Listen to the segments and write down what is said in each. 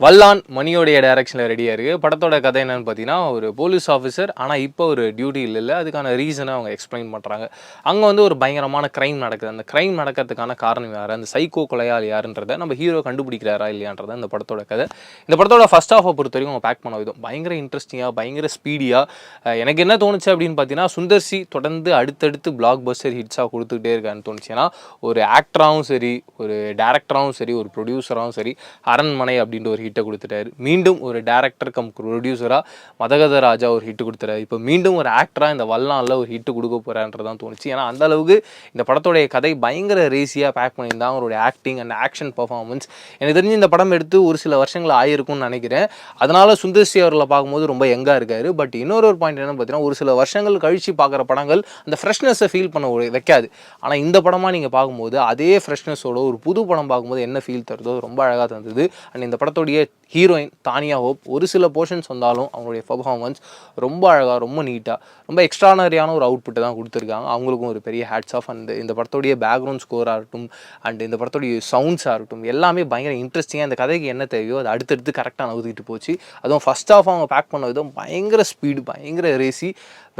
வல்லான் மணியோடைய டைரக்ஷனில் ரெடியாக இருக்குது படத்தோட கதை என்னென்னு பார்த்தீங்கன்னா ஒரு போலீஸ் ஆஃபீஸர் ஆனால் இப்போ ஒரு டியூட்டி இல்லை அதுக்கான ரீசனை அவங்க எக்ஸ்பிளைன் பண்ணுறாங்க அங்கே வந்து ஒரு பயங்கரமான க்ரைம் நடக்குது. அந்த க்ரைம் நடக்கிறதுக்கான காரணம் யார்? அந்த சைக்கோ கொலையால் யாருன்றதை நம்ம ஹீரோ கண்டுபிடிக்கிறாரா இல்லையான்றதை இந்த படத்தோட கதை. இந்த படத்தோட ஃபர்ஸ்ட் ஆஃபை பொறுத்த வரைக்கும் அவங்க பேக் பண்ண விதம் பயங்கர இன்ட்ரெஸ்டிங்காக பயங்கர ஸ்பீடியாக எனக்கு என்ன தோணுச்சு அப்படின்னு பார்த்தீங்கன்னா சுந்தர்சி தொடர்ந்து அடுத்தடுத்து பிளாக் பஸ்டர் ஹிட்ஸாக கொடுத்துக்கிட்டே இருக்கான்னு தோணுச்சு. ஏன்னா ஒரு ஆக்டராகவும் சரி ஒரு டேரக்டராகவும் சரி ஒரு ப்ரொடியூசராகவும் சரி அரண்மனை அப்படின்ற ஒரு ஹிட்டை கொடுத்துட்டாரு. மீண்டும் ஒரு டேரக்டர் கம் ப்ரொடியூசராக மதகத ராஜா ஒரு ஹிட்டு கொடுத்துட்டாரு. இப்போ மீண்டும் ஒரு ஆக்டராக இந்த வல்லானில் ஒரு ஹிட்டு கொடுக்க போகிறான்றதான் தோணுச்சு. ஏன்னா அந்த அளவுக்கு இந்த படத்தோடைய கதை பயங்கர ரேசியாக பேக் பண்ணியிருந்தாங்க அவருடைய ஆக்டிங் அண்ட் ஆக்ஷன் பர்ஃபார்மன்ஸ் எனக்கு தெரிஞ்சு இந்த படம் எடுத்து ஒரு சில வருஷங்கள் ஆயிருக்கும்னு நினைக்கிறேன். அதனால் சுந்தர்சி அவர்களை பார்க்கும்போது ரொம்ப யங்காக இருக்காரு. பட் இன்னொரு ஒரு பாயிண்ட் என்னென்னு பார்த்தீங்கன்னா ஒரு சில வருஷங்கள் கழிச்சு பார்க்குற படங்கள் அந்த ஃப்ரெஷ்னஸை ஃபீல் பண்ண வைக்காது. ஆனால் இந்த படமாக நீங்கள் பார்க்கும்போது அதே ஃப்ரெஷ்னஸோட ஒரு புது படம் பார்க்கும்போது என்ன ஃபீல் தருதோ ரொம்ப அழகாக தந்தது. அண்ட் இந்த படத்தோடைய ஹீரோயின் தானியா ஹோப் ஒரு சில போர்ஷன்ஸ் வந்தாலும் அவங்களுடைய பர்ஃபார்மன்ஸ் ரொம்ப அழகாக ரொம்ப நீட்டாக ரொம்ப எக்ஸ்ட்ரானரியான ஒரு அவுட்புட்டை தான் கொடுத்துருக்காங்க. அவங்களுக்கும் ஒரு பெரிய ஹேட்ஸ் ஆஃப் அண்ட் இந்த படத்தோடைய பேக்ரவுண்ட் ஸ்கோராக இருக்கட்டும் அண்ட் இந்த படத்தோடைய சவுண்ட்ஸாக இருக்கட்டும் எல்லாமே பயங்கர இன்ட்ரெஸ்டிங்காக இந்த கதைக்கு என்ன தேவையோ அது அடுத்தடுத்து கரெக்டாக நவுத்திட்டு போச்சு. அதுவும் ஃபஸ்ட் ஆஃப் அவங்க பேக் பண்ண விதம் பயங்கர ஸ்பீடு பயங்கர ரேசி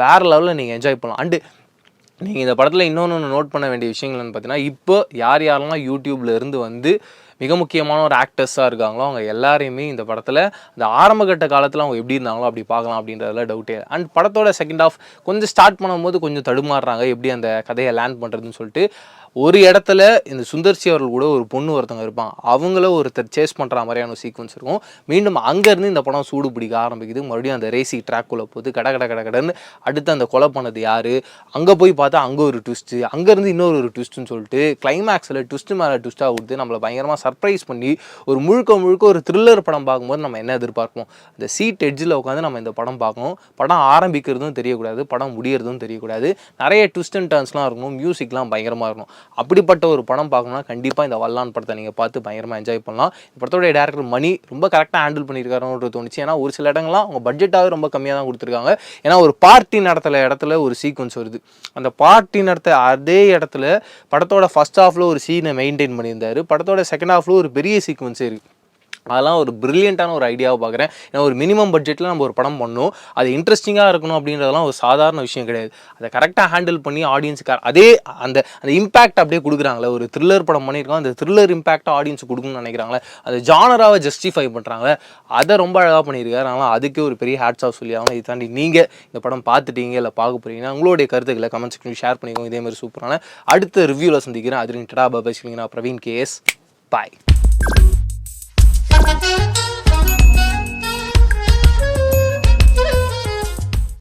வேறு லெவலில் நீங்கள் என்ஜாய் பண்ணலாம். அண்டு நீங்கள் இந்த படத்தில் இன்னொன்று நோட் பண்ண வேண்டிய விஷயங்கள்னு பார்த்தீங்கன்னா இப்போ யார் யாரெல்லாம் யூடியூப்லேருந்து வந்து மிக முக்கியமான ஒரு ஆக்டர்ஸாக இருக்காங்களோ அவங்க எல்லாரையுமே இந்த படத்தில் அந்த ஆரம்பகட்ட காலத்தில் அவங்க எப்படி இருந்தாங்களோ அப்படி பார்க்கலாம் அப்படின்றதுல டவுட்டே அண்ட் படத்தோட செகண்ட் ஆஃப் கொஞ்சம் ஸ்டார்ட் பண்ணும்போது கொஞ்சம் தடுமாறுறாங்க எப்படி அந்த கதையை லேண்ட் பண்ணுறதுன்னு சொல்லிட்டு. ஒரு இடத்துல இந்த சுந்தர்சி அவர்கள் கூட ஒரு பொண்ணு ஒருத்தவங்க இருப்பாங்க. அவங்கள ஒருத்தர் சேஸ் பண்ணுற மாதிரியான ஒரு சீக்வன்ஸ் இருக்கும். மீண்டும் அங்கேருந்து இந்த படம் சூடு பிடிக்க ஆரம்பிக்குது. மறுபடியும் அந்த ரேசி ட்ராக்குள்ளே போது கட கட கட கடன்னு அடுத்து அந்த கொலை பண்ணது யார்? அங்கே போய் பார்த்தா அங்கே ஒரு ட்விஸ்ட்டு அங்கேருந்து இன்னொரு ஒரு ட்விஸ்ட்டுன்னு சொல்லிட்டு கிளைமேக்ஸில் ட்விஸ்ட்டு மேலே ட்விஸ்ட்டாக கொடுத்து நம்மளை பயங்கரமாக சர்ப்ரைஸ் பண்ணி ஒரு முழுக்க முழுக்க ஒரு த்ரில்லர் படம் பார்க்கும்போது நம்ம என்ன எதிர்பார்ப்போம்? அந்த சீட் எட்ஜில் உட்காந்து நம்ம இந்த படம் பார்க்கணும். படம் ஆரம்பிக்கிறதும் தெரியக்கூடாது படம் முடியறதும் தெரியக்கூடாது. நிறைய ட்விஸ்ட் அண்ட் டர்ன்ஸ்லாம் இருக்கணும் மியூசிக்லாம் பயங்கரமாக இருக்கணும். அப்படிப்பட்ட ஒரு படம் பார்க்கணும்னா கண்டிப்பாக இந்த வல்லான் படத்தை நீங்கள் பார்த்து பயங்கரமாக என்ஜாய் பண்ணலாம். இந்த படத்தோடைய டேரக்டர் மணி ரொம்ப கரெக்டாக ஹேண்டில் பண்ணியிருக்காருன்னு தோணுச்சு. ஏன்னா ஒரு சில இடங்கள்லாம் அவங்க பட்ஜெட்டாகவே ரொம்ப கம்மியாக தான் கொடுத்துருக்காங்க. ஏன்னா ஒரு பார்ட்டி நடத்துல இடத்துல ஒரு சீக்வன்ஸ் வருது. அந்த பார்ட்டி நடத்த அதே இடத்துல படத்தோட ஃபஸ்ட் ஹாஃபில் ஒரு சீனை மெயின்டைன் பண்ணியிருந்தார். படத்தோட செகண்ட் ஆஃப்ல ஒரு பெரிய சீக்வன்ஸே இருக்குது அதெல்லாம் ஒரு பிரில்லியண்ட்டான ஒரு ஐடியாவை பார்க்குறேன் ஏன்னா ஒரு மினிமம் பட்ஜெட்டில் நம்ம ஒரு படம் பண்ணணும் அது இன்ட்ரெஸ்டிங்காக இருக்கணும் அப்படின்றதெல்லாம் ஒரு சாதாரண விஷயம் கிடையாது. அதை கரெக்டாக ஹேண்டில் பண்ணி ஆடியன்ஸுக்கு அதே அந்த அந்த இம்பாக்ட் அப்படியே கொடுக்குறாங்களே. ஒரு த்ரில்லர் படம் பண்ணியிருக்கோம் அந்த த்ரில்லர் இம்பாக்டாக ஆடியன்ஸ் கொடுக்கணும்னு நினைக்கிறாங்களே. அந்த ஜானராவை ஜஸ்டிஃபை பண்ணுறாங்களே அதை ரொம்ப அழகாக பண்ணியிருக்காரு. அதனால் அதுக்கே ஒரு பெரிய ஹேட்ஸ் ஆஃப் சொல்லி ஆகணும். இதை தாண்டி நீங்கள் இந்த படம் பார்த்துட்டீங்க இல்லை பார்க்க போகிறீங்கன்னா உங்களுடைய கருத்துக்களை கமெண்ட் செக்ஷன் ஷேர் பண்ணிக்கோங்க. இதே மாதிரி சூப்பரான அடுத்த ரிவ்யூவில் சந்திக்கிறேன். அது டடா பாபா பிரவீன் கேஎஸ் பாய்